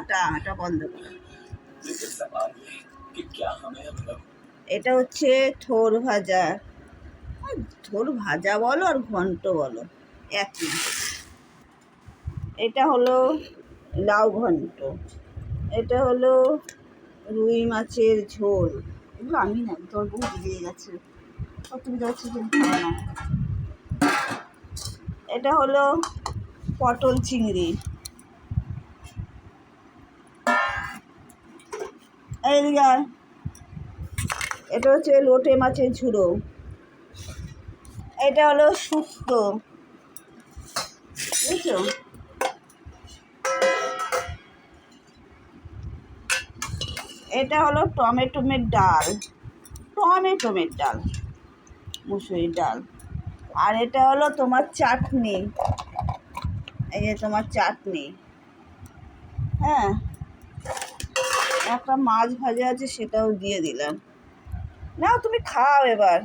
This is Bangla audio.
এটা এটা বন্ধ করো। এটা হচ্ছে থোর ভাজা। থোর ভাজা বলো আর ঘন্ট বলো একই এটা হলো লাউ ঘন্ট। এটা হলো রুই মাছের ঝোল। এগুলো আমি না তোর বউ দিয়ে গেছে। অসুবিধা হচ্ছে এটা হলো পটল চিংড়ি। এটা হচ্ছে লোটে মাছের ঝুড়ো। এটা হলো শুক্তো। বুঝছ? এটা হলো টমেটোমের ডাল। টমেটোমের ডাল। মুসুরির ডাল। আর এটা হলো তোমার চাটনি। এই যে তোমার চাটনি। হ্যাঁ? একটা মাছ ভাজা আছে সেটাও দিয়ে দিলাম। নাও তুমি খাও এবার।